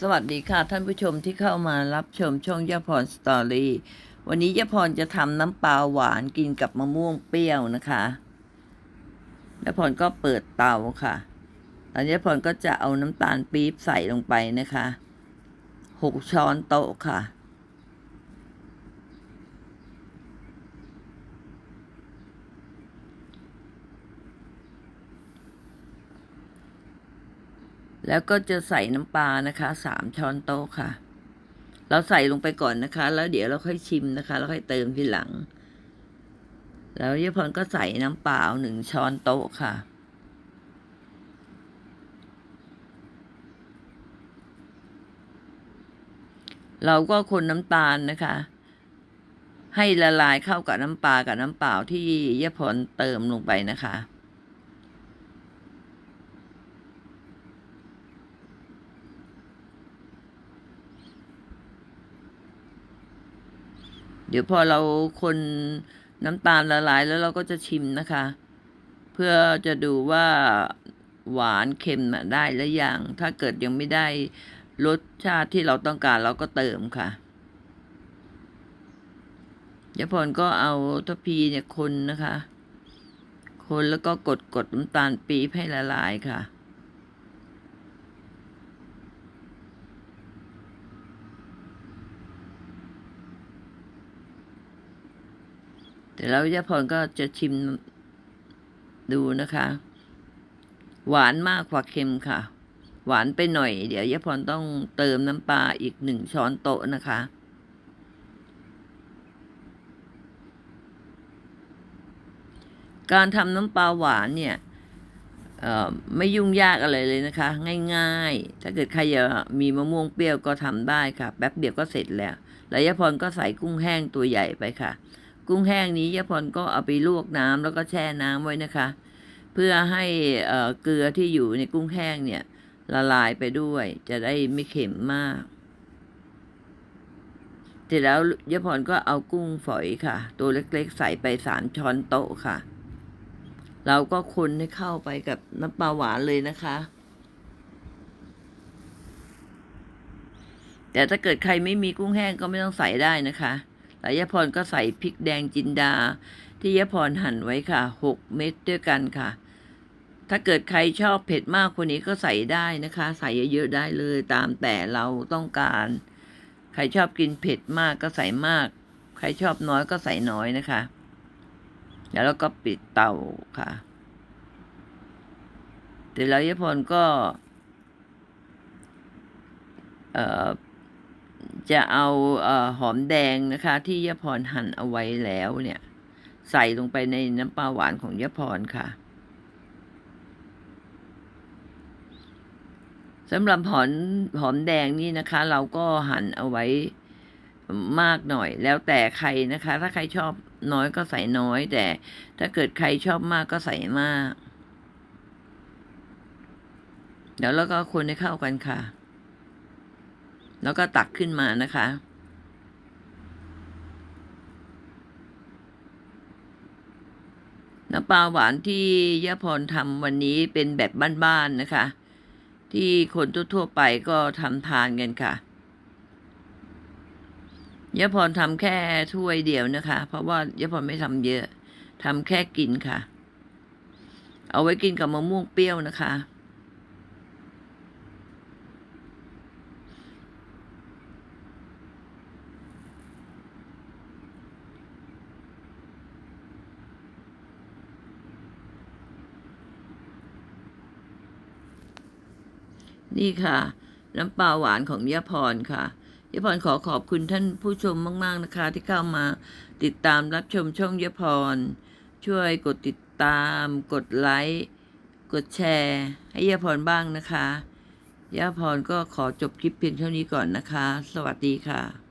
สวัสดีค่ะท่านผู้ชมที่เข้ามารับชมช่องยาพรสตอรี่วันนี้ยาพรจะทำน้ำปลาหวานกินกับมะม่วงเปรี้ยวนะคะยาพรก็เปิดเตาค่ะตอนนี้ยาพรก็จะเอาน้ำตาลปี๊บใส่ลงไปนะคะหกช้อนโต๊ะค่ะ แล้วก็จะใส่น้ำปลานะคะสามช้อนโต๊ะค่ะ เราใส่ลงไปก่อนนะคะ แล้วเดี๋ยวเราค่อยชิมนะคะ แล้วค่อยเติมทีหลัง แล้วยพรก็ใส่น้ำเปล่าหนึ่งช้อนโต๊ะค่ะ เราก็คนน้ำตาลนะคะ ให้ละลายเข้ากับน้ำปลากับน้ำเปล่าที่ยายพรเติมลงไปนะคะ ดี๋ยวพอเราคนน้ำตาลละลายแล้วเราก็จะชิมนะคะ เพื่อจะดูว่าหวานเค็มได้แล้วอย่างถ้าเกิดยังไม่ได้รสชาติที่เราต้องการเราก็เติมค่ะยายพรก็เอาทัพพีเนี่ยคนนะคะ คนแล้วก็กดกดน้ำตาลปี๊บให้ละลายค่ะ แต่แล้วยะพรก็จะชิมดูนะคะ หวานมากกว่าเค็มค่ะ หวานไปหน่อย เดี๋ยวยะพรต้องเติมน้ำปลาอีกหนึ่งช้อนโต๊ะนะคะการทำน้ำปลาหวานเนี่ยไม่ยุ่งยากอะไรเลยนะคะ ง่าย ๆ ถ้าเกิดใครอยากมีมะม่วงเปรี้ยวก็ทำได้ค่ะ แป๊บเดียวก็เสร็จแล้วแล้วยะพรก็ใส่กุ้งแห้งตัวใหญ่ไปค่ะ กุ้งแห้งนี้ยะพรก็เอาไปลวกน้ำแล้วก็แช่น้ำไว้นะคะ เพื่อให้เกลือที่อยู่ในกุ้งแห้งเนี่ยละลายไปด้วย จะได้ไม่เค็มมาก เสร็จแล้วยะพรก็เอากุ้งฝอยค่ะ ตัวเล็กๆ ใส่ไปสามช้อนโต๊ะค่ะ เราก็คนให้เข้าไปกับน้ำปลาหวานเลยนะคะแต่ถ้าเกิดใครไม่มีกุ้งแห้งก็ไม่ต้องใส่ได้นะคะ แล้วยะพรก็ใส่พริกแดงจินดา ที่ยะพรหั่นไว้ค่ะหกเม็ดด้วยกันค่ะ ถ้าเกิดใครชอบเผ็ดมากกว่านี้ก็ใส่ได้นะคะ ใส่เยอะๆได้เลยตามแต่เราต้องการ ใครชอบกินเผ็ดมากก็ใส่มาก ใครชอบน้อยก็ใส่น้อยนะคะ แล้วเราก็ปิดเตาค่ะเสร็จแล้วยะพรก็ เอ่อ จะเอาเอ่อหอมแดงนะคะ ที่ยะพรหั่นเอาไว้แล้วเนี่ย ใส่ลงไปในน้ำปลาหวานของยะพรค่ะสำหรับหอมหอมแดงนี่นะคะ เราก็หั่นเอาไว้มากหน่อย แล้วแต่ใครนะคะ ถ้าใครชอบน้อยก็ใส่น้อย แต่ถ้าเกิดใครชอบมากก็ใส่มาก เดี๋ยวแล้วก็คนให้เข้ากันค่ะ แล้วก็ตักขึ้นมานะคะ น้ำปลาหวานที่ยะพรทำวันนี้เป็นแบบบ้านๆนะคะ ที่คนทั่วๆไปก็ทำทานกันค่ะยะพรทำแค่ถ้วยเดียวนะคะ เพราะว่ายะพรไม่ทำเยอะทำแค่กินค่ะ เอาไว้กินกับมะม่วงเปรี้ยวนะคะ นี่ค่ะ น้ำปลาหวานของยาพรค่ะยาพรขอขอบคุณท่านผู้ชมมาก ๆนะคะ ที่เข้ามาติดตามรับชมช่องยาพร ช่วยกดติดตาม กดไลค์กดแชร์ ให้ยาพรบ้างนะคะยาพรก็ขอจบคลิปเพียงเท่านี้ก่อนนะคะ สวัสดีค่ะ